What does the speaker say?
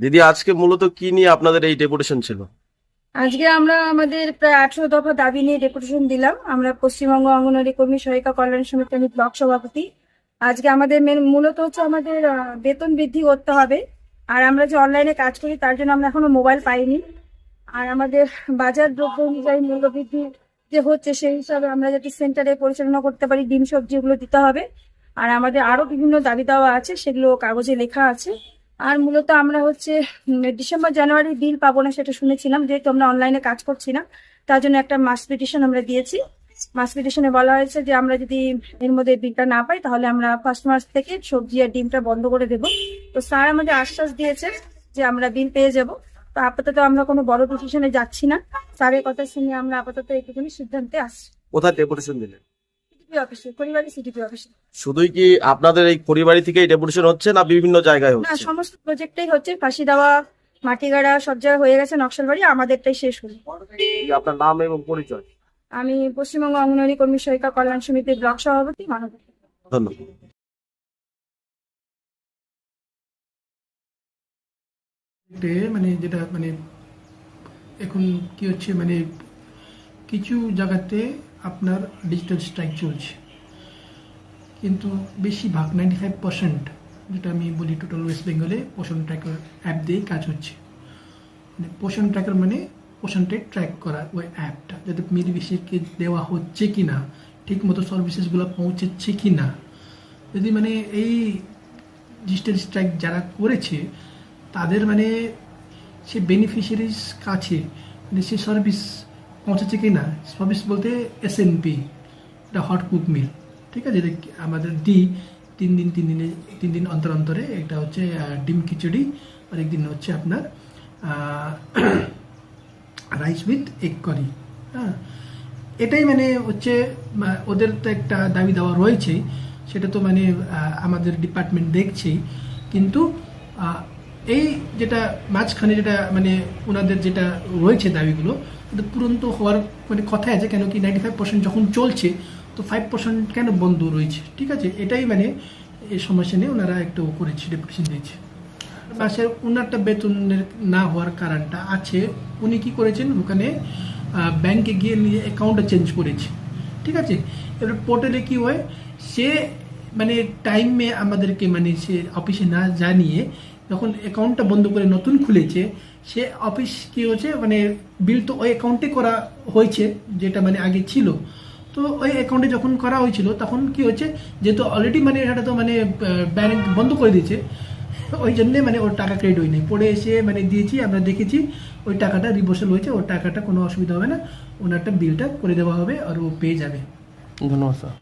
দিদি, আজকে মূলত কি নিয়ে আপনাদের এই ডেপুটেশন ছিল? আজকে আমরা আমাদের প্রায় আঠারো দফা দাবি নিয়ে ডেপুটেশন দিলাম। আমরা পশ্চিমবঙ্গ অঙ্গনওয়াড়ি কর্মী সহায়িকা কল্যাণ সমিতি আমি ব্লক সভাপতি। আজকে আমাদের মেন মূলত হচ্ছে আমাদের বেতন বৃদ্ধি করতে হবে। আর আমরা যে অনলাইনে কাজ করি, তার জন্য আমরা এখনও মোবাইল পাইনি। আর আমাদের বাজার দ্রব্য অনুযায়ী মূল্য বৃদ্ধি যে হচ্ছে, সেই হিসাবে আমরা যাতে সেন্টারে পরিচালনা করতে পারি, ডিম সবজি এগুলো দিতে হবে। আর আমাদের আরও বিভিন্ন দাবি দাওয়া আছে, সেগুলো কাগজে লেখা আছে। আর মূলত আমরা হচ্ছে ডিসেম্বর জানুয়ারি বিল পাবো না সেটা শুনেছিলাম, যেহেতু আমরা অনলাইনে কাজ করছি না, তার জন্য একটা মাস পিটিশন আমরা দিয়েছি। মাস পিটিশনে বলা হয়েছে যে আমরা যদি এর মধ্যে বিলটা না পাই, তাহলে আমরা ফার্স্ট মাস থেকে সবজি আর ডিমটা বন্ধ করে দেব। তো স্যার আমাদের আশ্বাস দিয়েছে যে আমরা বিল পেয়ে যাব। তো আপাতত আমরা কোনো বড় ডিসিশনে যাচ্ছি না। স্যারের কথা শুনে আমরা আপাতত এইটুকুনি সিদ্ধান্তে আসছি। কোথায় ডেপুটেশন দিলেন? অফিসে পরিবারের সিটিপি অফিসে। শুধুই কি আপনাদের এই পরিবারই থেকেই ডেপুটেশন হচ্ছে না বিভিন্ন জায়গায় না হচ্ছে? সমস্ত প্রজেক্টটাই হচ্ছে। ফাঁসি দেওয়া মাটিগাড়া সব জায়গায় হয়ে গেছে নকশালবাড়ি আমাদেরটাই শেষ হলো। কি আপনার নাম এবং পরিচয়? আমি পশ্চিমবঙ্গ অঙ্গনওয়াড়ি কর্মী সহায়িকা কল্যাণ সমিতির ব্লক সভাপতি মানব। ধন্যবাদ। ডে মানে যেটা মানে এখন কি হচ্ছে মানে কিছু জায়গাতে আপনার ডিজিটাল স্ট্রাইক চলছে। কিন্তু বেশিরভাগ নাইনটি ফাইভ পার্সেন্ট যেটা আমি বলি টোটাল ওয়েস্ট বেঙ্গলে পোষণ ট্র্যাকার অ্যাপ দিয়েই কাজ হচ্ছে। মানে পোষণ ট্র্যাকার মানে পোষণটা ট্র্যাক করা ওই অ্যাপটা যাতে মেরি বেশিকে দেওয়া হচ্ছে কি না ঠিক মতো সার্ভিসেসগুলো পৌঁছচ্ছে কি না যদি মানে এই ডিজিটাল স্ট্রাইক যারা করেছে, তাদের মানে সে বেনিফিশিয়ারিজ কাছে মানে সে সার্ভিস পৌঁছাচ্ছে কি না সার্ভিস বলতে পি এটা হট কুক মিল ঠিক আছে? এটা আমাদের দিই তিন দিন, তিন দিনে, তিন দিন অন্তর অন্তরে এটা হচ্ছে ডিম খিচুড়ি আর একদিন হচ্ছে আপনার রাইস উইথ এগ করি হ্যাঁ? এটাই মানে হচ্ছে ওদের তো একটা দাবি দেওয়া রয়েছে, সেটা তো মানে আমাদের ডিপার্টমেন্ট দেখছেই, কিন্তু এই যেটা মাঝখানে যেটা মানে ওনাদের যেটা রয়েছে দাবিগুলো পূরণ তো হওয়ার মানে কথাই আছে কেন কি নাইনটি ফাইভ পার্সেন্ট যখন চলছে, তো ফাইভ পার্সেন্ট কেন বন্ধ রয়েছে? ঠিক আছে? এটাই মানে এই সমস্যা নিয়ে ওনারা একটু করেছে ডেপুটেশন দিয়েছে। মাসের ওনারটা বেতনের না হওয়ার কারণটা আছে। উনি কি করেছেন? ওখানে ব্যাংকে গিয়ে নিয়ে অ্যাকাউন্টটা চেঞ্জ করেছে। ঠিক আছে? এবার পোর্টালে কি হয়? সে মানে টাইমে আমাদেরকে মানে সে অফিসে না জানিয়ে যখন অ্যাকাউন্টটা বন্ধ করে নতুন খুলেছে, সে অফিস কি হচ্ছে মানে বিল তো ওই অ্যাকাউন্টে করা হয়েছে, যেটা মানে আগে ছিল। তো ওই অ্যাকাউন্টে যখন করা হয়েছিল, তখন কি হচ্ছে যেহেতু অলরেডি মানে এটা তো মানে ব্যাংক বন্ধ করে দিয়েছে, ওই জন্যে মানে ওর টাকা ক্রেডিট হয়নি। পড়ে এসে মানে দিয়েছি, আমরা দেখেছি, ওই টাকাটা রিভার্সাল হয়েছে, ওর টাকাটা কোনো অসুবিধা হবে না, ওনারটা বিলটা করে দেওয়া হবে আর ও পেয়ে যাবে। ধন্যবাদ স্যার